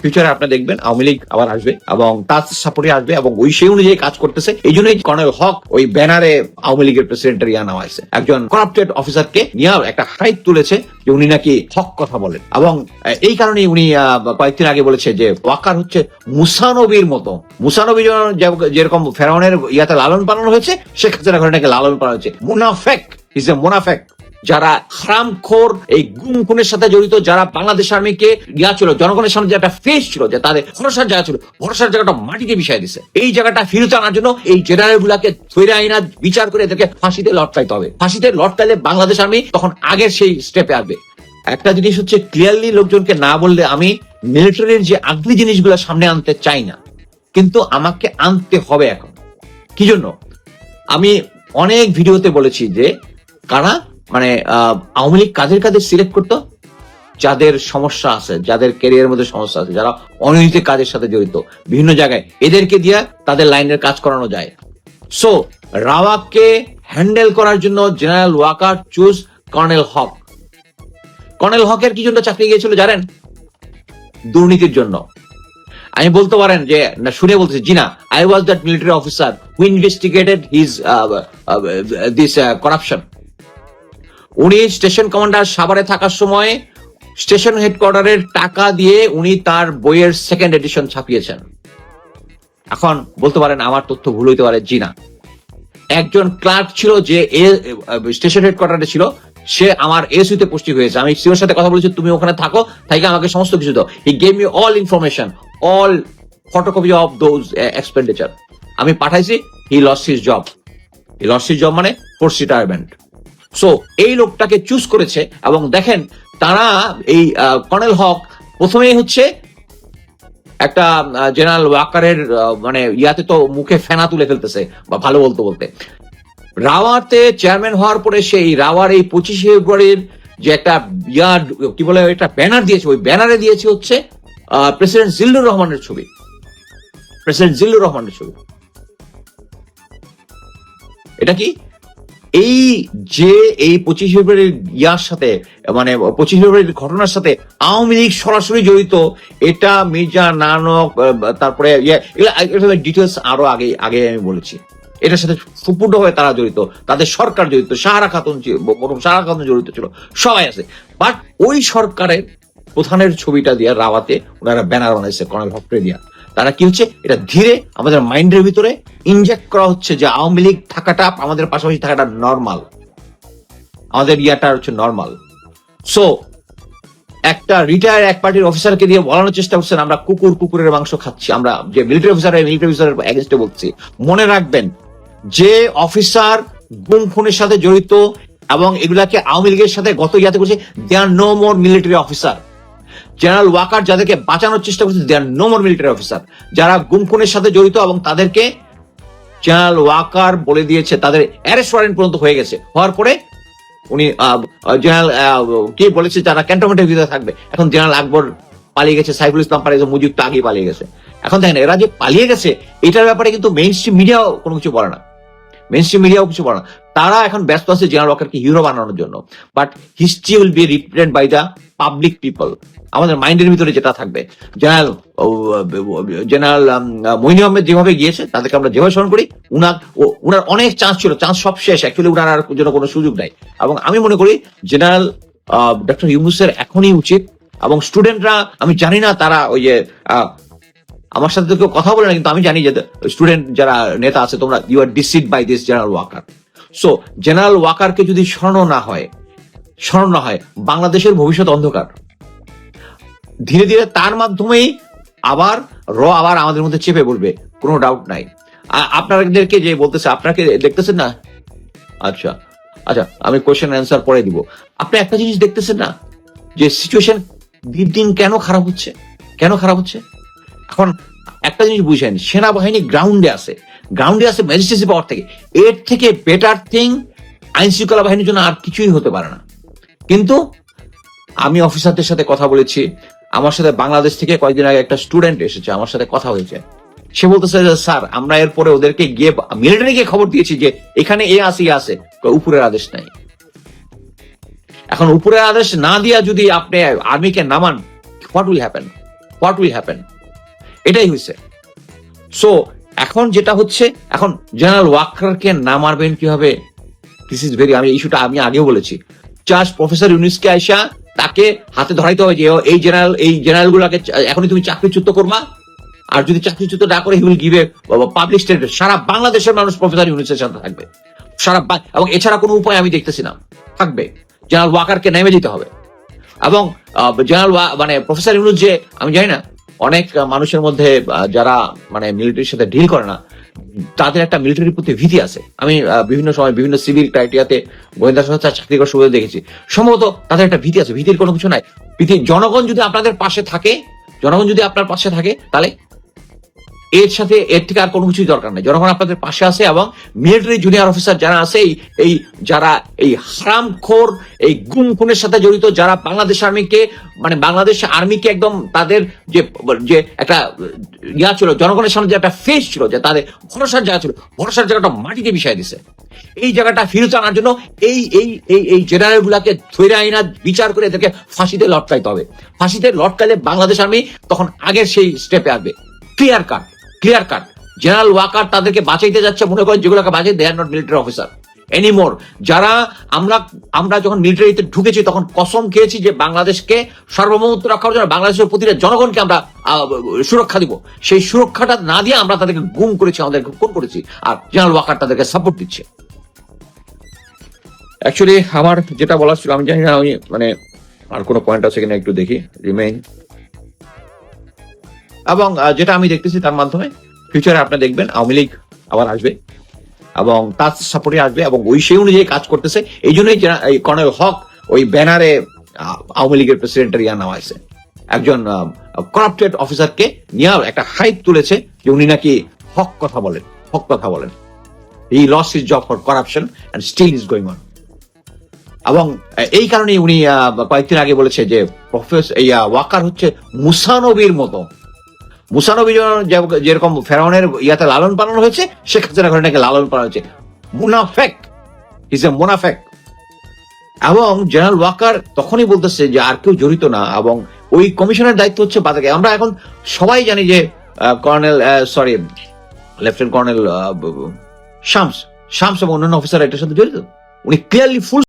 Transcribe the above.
ফিউচারে আপনি দেখবেন আওয়ামী লীগ আবার আসবে এবং তার সাপোর্টে আসবে এবং ওই সেই অনুযায়ী কাজ করতেছে। এই জন্যই কর্নেল হক ওই ব্যানারে আওয়ামী লীগের প্রেসিডেন্টের ইয়া হয়েছে একজন করাপ্টেড অফিসারকে নিয়ে একটা হাইট তুলেছে যে উনি নাকি হক কথা বলেন। এবং এই কারণে উনি কয়েকদিন আগে বলেছে যে ওয়াকার হচ্ছে মুসানবীর মতো। মুসানবী যেরকম ফেরাউনের ইয়াতে লালন পালন হয়েছে, শেখ হাসিনা ঘরে নাকি লালন পালন হয়েছে। মুনাফেক ইজ এ মুনাফেক। যারা হারামখোর, এই গুম খুনের সাথে জড়িত, যারা বাংলাদেশ আর্মিকে ইয়া ছিল জনগণের সামনে যে একটা ফেস ছিল, যে তাদের ভরসার জায়গা ছিল, ভরসার জায়গাটা মাটিতে মিশাই দিছে। এই জায়গাটা ফিরত আনার জন্য এই জেনারেল গুলাকে ধৈর্য আইনা, বিচার করে এদেরকে ফাঁসিতে লটকাইতে হবে। ফাঁসিতে লটকাইলে বাংলাদেশ আর্মি তখন আগের সেই স্টেপে আসবে। একটা জিনিস হচ্ছে ক্লিয়ারলি লোকজনকে না বললে আমি মিলিটারির যে আগলি জিনিসগুলো সামনে আনতে চাই না। কিন্তু আমাকে আনতে হবে এখন। কি জন্য? আমি অনেক ভিডিওতে বলেছি যে, কারা মানে আওয়ামী লীগ কাদের কাদের সিলেক্ট করতো? যাদের সমস্যা আছে, যাদের ক্যারিয়ারের মধ্যে সমস্যা আছে, যারা অনৈতিক কাজের সাথে জড়িত, বিভিন্ন জায়গায়। এদেরকে দিয়ে তাদের লাইনের কাজ করানো যায়। সো রাওয়াককে হ্যান্ডেল করার জন্য general Waker choose colonel Haque colonel হকের কি জন্য চাকরি গিয়েছিল জানেন? দুর্নীতির জন্য। আমি বলতে পারেন যে, না, শুনে বলতেছি জি না I was that military officer who investigated his this corruption উনি স্টেশন কমান্ডার সাভারে থাকার সময় স্টেশন হেডকোয়ার্টারের টাকা দিয়ে উনি তার বইয়ের সেকেন্ড এডিশন ছাপিয়েছেন। এখন বলতে পারেন আমার তথ্য ভুল হইতে পারে, জি না। একজন ক্লার্ক ছিল যে স্টেশন হেডকোয়ার্টারে ছিল, সে আমার এসইতে পুষ্টি হয়েছে। আমি সিওর সাথে কথা বলেছি, তুমি ওখানে থাকো তাই আমাকে সমস্ত কিছু দাও। He gave me all information all photocopy of those expenditure আমি পাঠাইছি he lost his job he lost his job মানে ফোর্স রিটায়ারমেন্ট সো এই লোকটাকে চুজ করেছে এবং দেখেন তারা এই কর্নেল হক প্রথমেই হচ্ছে একটা জেনারেল ওয়াকারের মানে ইয়াতে তো মুখে ফেনা তুলে ফেলতেছে, বা ভালো বলতে বলতে। রাওয়াতে চেয়ারম্যান হওয়ার পরে সেই রাওয়ার এই পঁচিশে ফেব্রুয়ারির যে একটা ইয়া কি বলে একটা ব্যানার দিয়েছে, ওই ব্যানারে দিয়েছে হচ্ছে প্রেসিডেন্ট জিল্লুর রহমানের ছবি। প্রেসিডেন্ট জিল্লুর রহমানের ছবি। এটা কি? এই যে এই পঁচিশ ফেব্রুয়ারির ইয়ার সাথে মানে পঁচিশ ফেব্রুয়ারির ঘটনার সাথে আওয়ামী লীগ সরাসরি জড়িত, এটা মির্জা নানক তারপরে ডিটেলস আরও আগে আগে আমি বলেছি। এটার সাথে সুপুর্দ হয়ে তারা জড়িত, তাদের সরকার জড়িত সাহারা খাতুন সাহারা খাতুন জড়িত ছিল, সবাই আছে। বাট ওই সরকারের প্রধানের ছবিটা দিয়ে রাওয়াতে ওনারা ব্যানার বানাইছে কর্নেল হকরে দিয়া। তারা কি হচ্ছে? এটা ধীরে আমাদের মাইন্ডের ভিতরে ইনজেক্ট করা হচ্ছে যে আওয়ামী লীগ থাকাটা, আমাদের পাশাপাশি থাকাটা নর্মাল আমাদের ইয়াটা হচ্ছে নর্মাল সো একটা রিটায়ার এক পার্টির অফিসারকে দিয়ে বলানোর চেষ্টা করছেন, আমরা কুকুর কুকুরের মাংস খাচ্ছি, আমরা যে মিলিটারি অফিসার মিলিটারি অফিসারের এগেনস্টে বলছি। মনে রাখবেন, যে অফিসার গুম খুনের সাথে জড়িত এবং এগুলাকে আওয়ামী লীগের সাথে গত ইয়াতে করছে they are no more military officer general Waker যাদেরকে বাঁচানোর চেষ্টা করছে they are no more military officer যারা গুম খুনের সাথে জড়িত এবং তাদেরকে জেনারেল ওয়াকার বলে দিয়েছে, তাদের অ্যারেস্ট ওয়ারেন্ট পর্যন্ত হয়ে গেছে। হওয়ার পরে উনি জেনারেল কি বলেছে, যারা ক্যান্টনমেন্টের ভিতরে থাকবে। এখন জেনারেল আকবর পালিয়ে গেছে, সাইফুল ইসলাম পালিয়ে গেছে, মুজিব তো আগেই পালিয়ে গেছে। এখন দেখেন, এরা যে পালিয়ে গেছে, এটার ব্যাপারে কিন্তু মেইন স্ট্রিম মিডিয়াও কোনো কিছু বলে না। মেইন স্ট্রিম মিডিয়াও কিছু বলে না। তারা এখন ব্যস্ত আছে জেনারেল ওয়াকারকে হিরো বানানোর জন্য। But history will be represent by the public people আমাদের মাইন্ডের ভিতরে যেটা থাকবে। জেনারেল জেনারেল মইনি আহমেদ যেভাবে গিয়েছে, তাদেরকে আমরা যেভাবে স্মরণ করি, উনার উনার অনেক চান্স ছিল, চান্স সব শেষ অ্যাকচুয়ালি উনার আর জন্য কোনো সুযোগ নাই। এবং আমি মনে করি, জেনারেল ডক্টর ইউনুসের এখনই উচিত, এবং স্টুডেন্টরা, আমি জানি না তারা ওই যে আমার সাথে তো কেউ কথা বলে না, কিন্তু আমি জানি যে, স্টুডেন্ট যারা নেতা আছে, তোমরা you are decide by this general Waker so general ওয়াকারকে যদি স্মরণ না হয়, স্মরণ না হয়, বাংলাদেশের ভবিষ্যৎ অন্ধকার। ধীরে ধীরে তার মাধ্যমেই আবার র আবার আমাদের মধ্যে চেপে বলবে, কোনো ডাউট নাই। আপনাদেরকে যে বলতেছে, আপনাকে দেখতেছেন না? আচ্ছা আচ্ছা আমি কোয়েশ্চেন অ্যান্সার পরে দিব। আপনি একটা জিনিস দেখতেছেন না? যে সিচুয়েশন দিন দিন কেন খারাপ হচ্ছে? কেন খারাপ হচ্ছে? এখন একটা জিনিস বুঝেন, সেনাবাহিনী গ্রাউন্ডে আছে। গ্রাউন্ডে আছে ম্যাজিস্ট্রেসি পাওয়ার থেকে। এর থেকে বেটার থিং আইন শৃঙ্খলা বাহিনীর জন্য আর কিছুই হতে পারে না। কিন্তু আমি অফিসারদের সাথে কথা বলেছি আমার সাথে বাংলাদেশ থেকে কয়েকদিন আগে একটা স্টুডেন্ট এসেছে আমার সাথে কথা হয়েছে। সে বলতেছে যে স্যার আমরা এরপরে ওদেরকে গিয়ে মিলিটারিকে খবর দিয়েছি যে এখানে এ আছে কয়, উপরের আদেশ নাই। এখন উপরের আদেশ না দিয়া যদি আপনি আর্মিকে নামান what will happen what will happen এটাই হয়েছে। সো এখন যেটা হচ্ছে এখন জেনারেল ওয়াকারকে না মারবেন কীভাবে? দিস ইজ ভেরি আমি ইস্যুটা আমি আগেও বলেছি। জাস্ট প্রফেসর ইউনিসকে আইসা তাকে হাতে ধরাইতে হবে যে এই জেনারেল এই জেনারেল গুলাকে এখনই তুমি চাকরিচ্যুত করবা। আর যদি চাকরিচ্যুত না করে he will give public statement সারা বাংলাদেশের মানুষ প্রফেসর ইউনিসের সাথে থাকবে। সারা এবং এছাড়া কোনো উপায় আমি দেখতেছি না। থাকবে। জেনারেল ওয়াকারকে নেমে দিতে হবে। এবং জেনারেল মানে প্রফেসর ইউনুস যে, আমি জানি না, অনেক মানুষের মধ্যে যারা মানে মিলিটারির সাথে ডিল করে না তাদের একটা মিলিটারির প্রতি ভীতি আছে। আমি বিভিন্ন সময় বিভিন্ন সিভিল ক্রাইটেরিয়াতে গোয়েন্দা সংস্থা চাকরি করার সুবিধা দেখেছি। সম্ভবত তাদের একটা ভীতি আছে। ভীতির কোনো কিছু নাই। জনগণ যদি আপনাদের পাশে থাকে, জনগণ যদি আপনার পাশে থাকে, তাহলে এর সাথে এর থেকে আর কোনো কিছুই দরকার নেই। জনগণ আপনাদের পাশে আছে এবং মিলিটারি জুনিয়র অফিসার যারা আছে, এই যারা, এই হারামখোর, এই গুম খুনের সাথে জড়িত, যারা বাংলাদেশ আর্মিকে মানে বাংলাদেশ আর্মিকে একদম তাদের যে যে একটা ইয়া ছিল, জনগণের সামনে যে একটা ফেস ছিল, যে তাদের ভরসার জায়গা ছিল, ভরসার জায়গাটা মাটিতে মিশাই দিছে। এই জায়গাটা ফিরত আনার জন্য এই এই এই এই জেনারেল গুলাকে ধরে আইনা, বিচার করে এদেরকে ফাঁসিতে লটকাইতে হবে। ফাঁসিতে লটকাইলে বাংলাদেশ আর্মি তখন আগের সেই স্টেপে আসবে। Clear cut clear cut general Waker তাদেরকে বাঁচাইতে যাচ্ছে, মনে করেন যেগুলোকে বাঁচাই they are not military officer anymore যারা আমরা আমরা যখন মিলিটারিতে ঢুকেছি, তখন কসম খেয়েছি যে বাংলাদেশকে সার্বভৌমত্ব রক্ষার জন্য, বাংলাদেশের প্রতিটা জনগণকে আমরা সুরক্ষা দিব। সেই সুরক্ষাটা না দিয়ে আমরা তাদেরকে গুম করেছি আমাদেরকে খুন করেছি, আর জেনারেল ওয়াকার তাদেরকে সাপোর্ট দিচ্ছে। অ্যাকচুয়ালি আমার যেটা বলার ছিল, আমি জানি না, আমি মানে আর কোনো পয়েন্ট আছে কিনা একটু দেখি। রিমেইন এবং যেটা আমি দেখতেছি তার মাধ্যমে ফিউচারে আপনি দেখবেন আওয়ামী লীগ আবার আসবে এবং তার সাপোর্টে আসবে এবং ওই সেই অনুযায়ী কাজ করতেছে। এই জন্যই কর্নেল হক ওই ব্যানারে আওয়ামী লীগের প্রেসিডেন্টের ইয়া নেওয়া হয়েছে একজন করাপ্টেড অফিসারকে নিয়ে একটা হাইপ তুলেছে যে উনি নাকি হক কথা বলেন, হক কথা বলেন। He lost his job for corruption and still is going on এবং এই কারণে উনি কয়েকদিন আগে বলেছে যে প্রফেসর ওয়াকার হচ্ছে মুসানবীর মতো। মুসানবী যেরকম ফেরাউনের ইয়াতে লালন পালন হয়েছে, শেখ হাসিনা ঘরে নাকি লালন পালন হয়েছে। মুনাফেক ইজ এ মুনাফেক। এবং জেনারেল ওয়াকার তখনই বলতেছে যে আর কেউ জড়িত না, এবং ওই কমিশনের দায়িত্ব হচ্ছে বাজাকে আমরা এখন সবাই জানি যে colonel sorry lieutenant colonel Shams. Shams এবং অন্যান্য অফিসার এটার সাথে জড়িত। উনি ক্লিয়ারলি ফুল